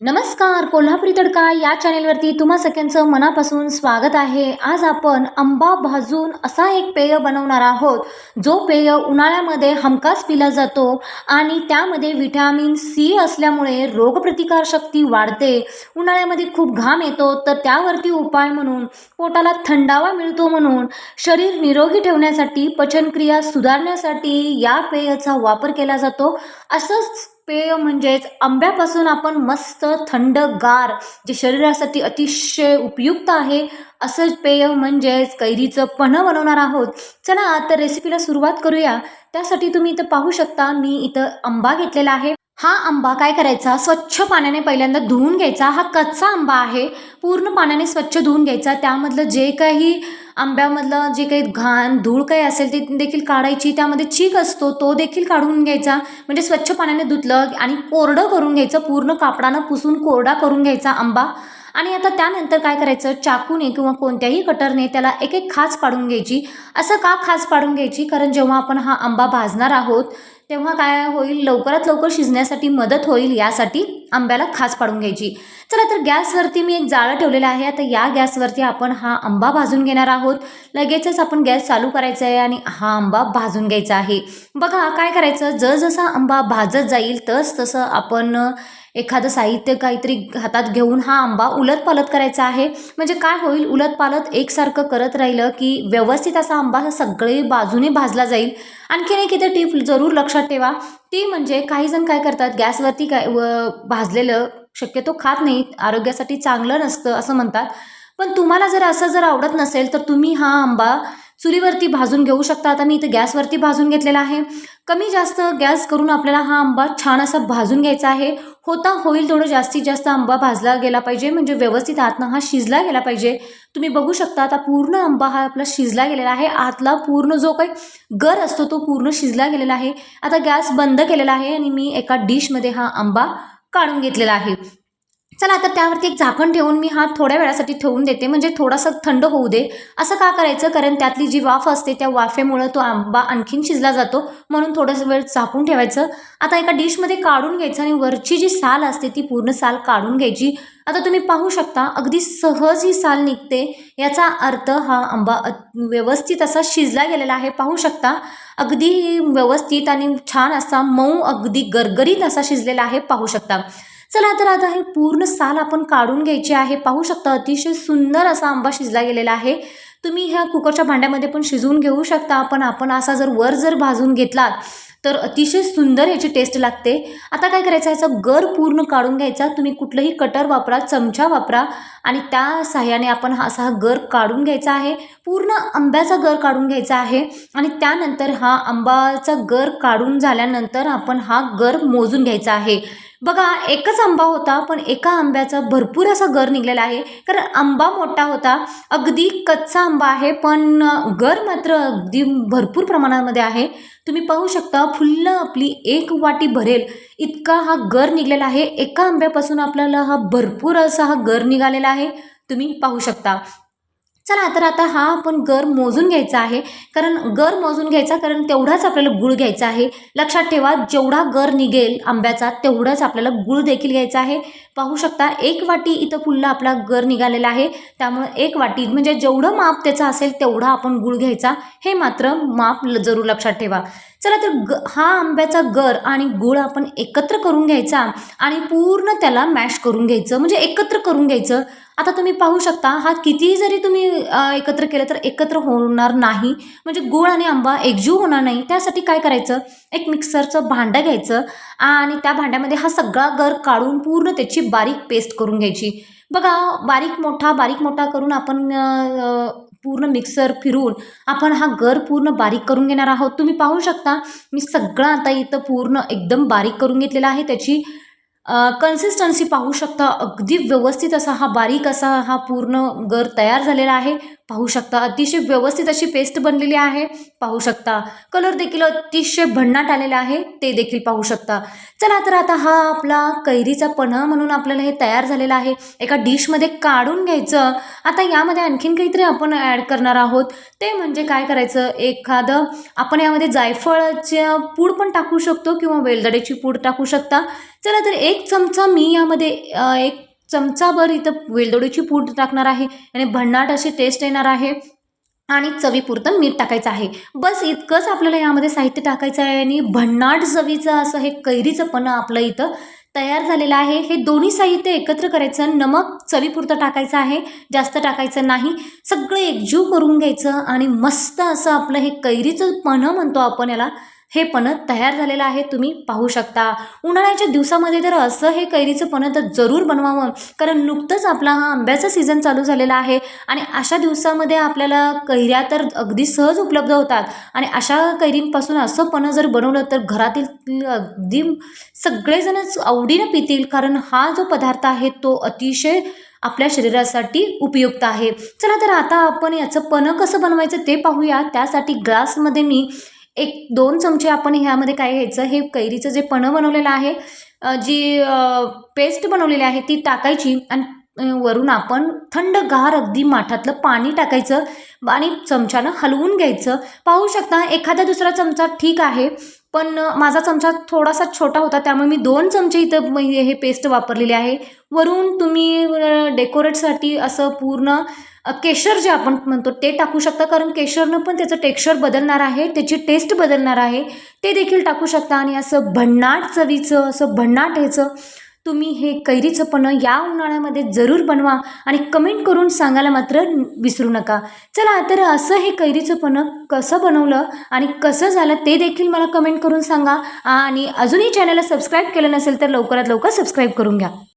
नमस्कार कोल्हापुरी तडका या चॅनेलवरती तुम्हा सगळ्यांचं मनापासून स्वागत आहे. आज आपण आंबा भाजून असा एक पेय बनवणार आहोत जो पेय उन्हाळ्यामध्ये हमखास पिला जातो आणि त्यामध्ये विटॅमिन सी असल्यामुळे रोगप्रतिकारशक्ती वाढते. उन्हाळ्यामध्ये खूप घाम येतो तर त्यावरती उपाय म्हणून पोटाला थंडावा मिळतो म्हणून शरीर निरोगी ठेवण्यासाठी पचनक्रिया सुधारण्यासाठी या पेयाचा वापर केला जातो. असंच पेय म्हणजेच आंब्यापासून आपण मस्त थंडगार जे शरीरासाठी अतिशय उपयुक्त आहे असं पेय म्हणजेच कैरीचं पन्हं बनवणार आहोत. चला तर रेसिपीला सुरुवात करूया. त्यासाठी तुम्ही इथं पाहू शकता मी इथं आंबा घेतलेला आहे. हा आंबा काय करायचा? स्वच्छ पाण्याने पहिल्यांदा धुवून घ्यायचा. हा कच्चा आंबा आहे. पूर्ण पाण्याने स्वच्छ धुवून घ्यायचा. त्यामधलं जे काही आंब्यामधलं जे काही घाण धूळ काही असेल ते देखील काढायची. त्यामध्ये चीक असतो तो देखील काढून घ्यायचा. म्हणजे स्वच्छ पाण्याने धुतलं आणि कोरडं करून घ्यायचं. पूर्ण कापडानं पुसून कोरडा करून घ्यायचा आंबा. आणि आता त्यानंतर काय करायचं? चाकूने किंवा कोणत्याही कटरने त्याला एक एक खाच पाडून घ्यायची. असं का खाच पाडून घ्यायची? कारण जेव्हा आपण हा आंबा भाजणार आहोत तेव्हा काय होईल? लवकरात लवकर शिजण्यासाठी मदत होईल यासाठी आंब्याला खास पाडून घ्यायची. चला तर गॅसवरती मी एक जाळं ठेवलेलं आहे. आता या गॅसवरती आपण हा आंबा भाजून घेणार आहोत. लगेचच आपण गॅस चालू करायचा आहे आणि हा आंबा भाजून घ्यायचा आहे. बघा काय करायचं? जसजसा आंबा भाजत जाईल तस तसं आपण एखादं साहित्य काहीतरी हातात घेऊन हा आंबा उलत पालत करायचा आहे. म्हणजे काय होईल? उलट पालत एकसारखं करत राहिलं की व्यवस्थित असा आंबा हा सगळे बाजूने भाजला जाईल. आणखीन एक इथे टीप जरूर लक्षात ठेवा. ती म्हणजे काही जण काय करतात गॅसवरती काय व भाजलेलं शक्यतो खात नाही आरोग्यासाठी चांगलं नसतं असं म्हणतात. पण तुम्हाला जर असं जर आवडत नसेल तर तुम्ही हा आंबा चुलीवरती भाजून घेऊ शकता. आता मी इथं गॅसवरती भाजून घेतलेला आहे. कमी जास्त गॅस करून आपल्याला हा आंबा छान असा भाजून घ्यायचा आहे. होता होईल थोडं जास्तीत जास्त आंबा भाजला गेला पाहिजे. म्हणजे व्यवस्थित आतनं हा शिजला गेला पाहिजे. तुम्ही बघू शकता आता पूर्ण आंबा हा आपला शिजला गेलेला आहे. आतला पूर्ण जो काही गर असतो तो पूर्ण शिजला गेलेला आहे. आता गॅस बंद केलेला आहे आणि मी एका डिशमध्ये हा आंबा काढून घेतलेला आहे. चला आता त्यावरती एक झाकण ठेवून मी हा थोड्या वेळासाठी ठेवून देते. म्हणजे थोडासा थंड होऊ दे. असं का करायचं? कारण त्यातली जी वाफ असते त्या वाफेमुळं तो आंबा आणखीन शिजला जातो. म्हणून थोडंसं वेळ झाकून ठेवायचं. आता एका डिशमध्ये काढून घ्यायचं आणि वरची जी साल असते ती पूर्ण साल काढून घ्यायची. आता तुम्ही पाहू शकता अगदी सहज ही साल निघते. याचा अर्थ हा आंबा व्यवस्थित असा शिजला गेलेला आहे. पाहू शकता अगदी व्यवस्थित आणि छान असा मऊ अगदी गरगरीत असा शिजलेला आहे. पाहू शकता. चला तर आता हे पूर्ण साल आपण काढून घ्यायची आहे. पाहू शकता अतिशय सुंदर असा आंबा शिजला गेलेला आहे. तुम्ही ह्या कुकरच्या भांड्यामध्ये पण शिजवून घेऊ शकता. पण आपण असा जर वर जर भाजून घेतलात तर अतिशय सुंदर याची टेस्ट लागते. आता काय करायचं? याचा गर पूर्ण काढून घ्यायचा. तुम्ही कुठलंही कटर वापरा चमचा वापरा. आणि त्या सहाय्याने आपण हा असा हा गर काढून घ्यायचा आहे. पूर्ण आंब्याचा गर काढून घ्यायचा आहे. आणि त्यानंतर हा आंबाचा गर काढून झाल्यानंतर आपण हा गर मोजून घ्यायचा आहे. बघा एकच आंबा होता पण एका आंब्याचा भरपूर असा गर निघलेला आहे. कारण आंबा मोठा होता अगदी कच्चा आंबा आहे पण गर मात्र अगदी भरपूर प्रमाणामध्ये आहे. तुम्ही पाहू शकता फुल्ल आपली एक वाटी भरेल. इतका हा गर निघलेला आहे. एका आंब्यापासून आपल्याला हा भरपूर असा हा गर निघालेला आहे. तुम्ही पाहू शकता. चला तर आता हा आपण गर मोजून घ्यायचा आहे. कारण गर मोजून घ्यायचा कारण तेवढाच आपल्याला गुळ घ्यायचा आहे. लक्षात ठेवा जेवढा गर निघेल आंब्याचा तेवढाच आपल्याला गुळ देखील घ्यायचा आहे. पाहू शकता एक वाटी इथं फुल्ला आपला गर निघालेला आहे. त्यामुळे एक वाटी म्हणजे जेवढं माप त्याचं असेल तेवढा आपण गुळ घ्यायचा. हे मात्र माप ल- जरूर लक्षात ठेवा. चला तर ग हा आंब्याचा गर आणि गुळ आपण एकत्र करून घ्यायचा आणि पूर्ण त्याला मॅश करून घ्यायचं. म्हणजे एकत्र करून घ्यायचं. आता तुम्ही पाहू शकता हा कितीही जरी तुम्ही एकत्र केलं तर एकत्र होणार नाही. म्हणजे गुळ आणि आंबा एकजीव होणार नाही. त्यासाठी काय करायचं? एक मिक्सरचं भांडं घ्यायचं आणि त्या भांड्यामध्ये हा सगळा गर काढून पूर्ण त्याची बारीक पेस्ट करून घ्यायची. बघा बारीक मोठा बारीक मोठा करून आपण पूर्ण मिक्सर फिरून आपण हा गर पूर्ण बारीक करून घेणार आहोत. तुम्ही पाहू शकता मी सगळं आता इथं पूर्ण एकदम बारीक करून घेतलेला आहे. त्याची कन्सिस्टन्सी पाहू शकता. अगदी व्यवस्थित असा हा बारीक असा हा पूर्ण गर तयार झालेला आहे. पाहू शकता. अतिशय व्यवस्थित अशी पेस्ट बनलेली आहे. पाहू शकता. कलर देखील अतिशय भन्नाट आलेला आहे. ते देखील पाहू शकता. चला तर आता हा आपला कैरीचा पन्हा म्हणून आपल्याला हे तयार झालेला आहे. एका डिशमध्ये काढून घ्यायचं. आता यामध्ये आणखीन काहीतरी आपण ॲड करणार आहोत. ते म्हणजे काय करायचं? एखादं आपण यामध्ये जायफळाच्या पूड पण टाकू शकतो किंवा वेलदड्याची पूड टाकू शकता. चला तर एक चमचा मी यामध्ये एक चमचाभर इथं वेलदोडीची पूड टाकणार आहे. आणि भन्नाट अशी टेस्ट येणार आहे. आणि चवीपुरतं मीठ टाकायचं आहे. बस इतकंच आपल्याला यामध्ये साहित्य टाकायचं आहे. आणि भन्नाट चवीचं असं हे कैरीचं पण आपलं इथं तयार झालेलं आहे. हे दोन्ही साहित्य एकत्र करायचं. नमक चवीपुरतं टाकायचं आहे. जास्त टाकायचं नाही. सगळं एकजीव करून घ्यायचं. आणि मस्त असं आपलं हे कैरीचं पन्हं म्हणतो आपण याला. हे पणत तयार झालेलं आहे तुम्ही पाहू शकता. उन्हाळ्याच्या दिवसामध्ये तर असं हे कैरीचं पणत जरूर बनवावं कारण नुकतंच आपला हा आंब्याचा सीझन चालू झालेला आहे आणि अशा दिवसामध्ये आपल्याला कैऱ्या तर अगदी सहज उपलब्ध होतात. आणि अशा कैरींपासून असं पणं जर बनवलं तर घरातील अगदी सगळेजणच आवडीनं पितील कारण हा जो पदार्थ आहे तो अतिशय आपल्या शरीरासाठी उपयुक्त आहे. चला तर आता आपण याचं पणं कसं बनवायचं ते पाहूया. त्यासाठी ग्लासमध्ये मी एक दोन चमचे आपण ह्यामध्ये काय घ्यायचं? हे कैरीचं जे पणं बनवलेलं आहे जी पेस्ट बनवलेली आहे ती टाकायची आणि वरून आपण थंडगार अगदी माठातलं पाणी टाकायचं आणि चमच्यानं हलवून घ्यायचं. पाहू शकता एखादा दुसरा चमचा ठीक आहे. पण माझा चमचा थोडासा छोटा होता त्यामुळे मी दोन चमचे इथं हे पेस्ट वापरलेली आहे. वरून तुम्ही डेकोरेटसाठी असं पूर्ण केशर जे आपण म्हणतो ते टाकू शकता. कारण केशरनं पण त्याचं टेक्स्चर बदलणार आहे त्याची टेस्ट बदलणार आहे. ते देखील टाकू शकता. आणि असं भन्नाट चवीचं असं भन्नाट ह्याचं तुम्ही हे कैरीचं पणं या उन्हाळ्यामध्ये जरूर बनवा आणि कमेंट करून सांगायला मात्र विसरू नका. चला तर असं हे कैरीचं पणं कसं बनवलं आणि कसं झालं ते देखील मला कमेंट करून सांगा. आणि अजूनही चॅनलला सबस्क्राईब केलं नसेल तर लवकरात लवकर सबस्क्राईब करून घ्या.